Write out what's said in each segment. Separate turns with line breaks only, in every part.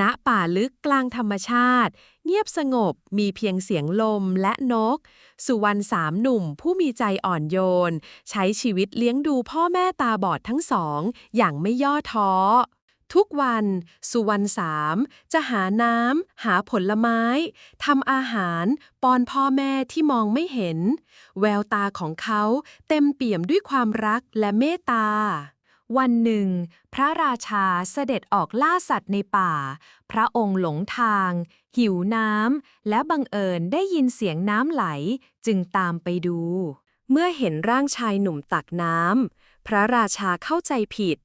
ณป่าลึกกลางธรรมชาติ เงียบสงบมีเพียงเสียงลมและนก สุวรรณสามหนุ่มผู้มีใจอ่อนโยน ใช้ชีวิตเลี้ยงดูพ่อแม่ตาบอดทั้งสอง อย่างไม่ย่อท้อ ทุกวัน สุวรรณสามจะหาน้ำหาผลไม้ทำอาหารป้อนพ่อแม่ที่มองไม่เห็น แววตาของเขาเต็มเปี่ยมด้วยความรักและเมตตา วันหนึ่ง พระราชาเสด็จออกล่าสัตว์ในป่า พระองค์หลงทาง หิวน้ำ และบังเอิญได้ยินเสียงน้ำไหล จึงตามไปดู เมื่อเห็นร่างชายหนุ่มตักน้ำ พระราชาเข้าใจผิด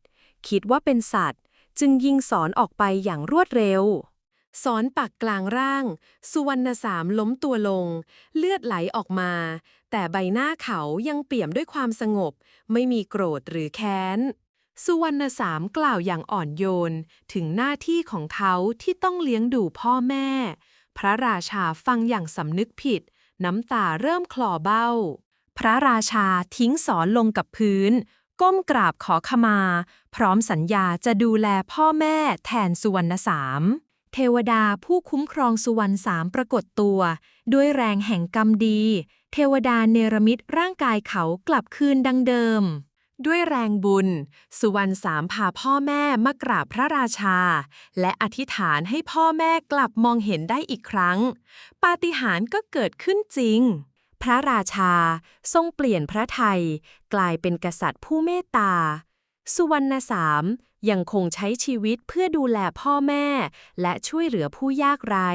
คิดว่าเป็นสัตว์ จึงยิงสอนออกไปอย่างรวดเร็ว สอนปักกลางร่าง สุวรรณสามล้มตัวลง เลือดไหลออกมา แต่ใบหน้าเขายังเปี่ยมด้วยความสงบ ไม่มีโกรธหรือแค้น สุวรรณสามกล่าวอย่างอ่อนโยน ถึงหน้าที่ของเขาที่ต้องเลี้ยงดูพ่อแม่ พระราชาฟังอย่างสำนึกผิด น้ำตาเริ่มคลอเบ้า พระราชาทิ้งสอนลงกับพื้น ก้มกราบขอขมา พร้อมสัญญาจะดูแลพ่อแม่แทนสุวรรณสามเทวดาผู้คุ้มครองสุวรรณสามปรากฏตัว ด้วยแรงแห่งกรรมดี เทวดาเนรมิตร่างกายเขากลับคืนดังเดิม ด้วยแรงบุญ สุวรรณสามพาพ่อแม่มากราบพระราชา และอธิษฐานให้พ่อแม่กลับมองเห็นได้อีกครั้ง ปาฏิหาริย์ก็เกิดขึ้นจริง พระราชาทรงเปลี่ยนพระไทย กลายเป็นกษัตริย์ผู้เมตตา สุวรรณสามยังคงใช้ชีวิตเพื่อดูแลพ่อแม่ และช่วยเหลือผู้ยากไร้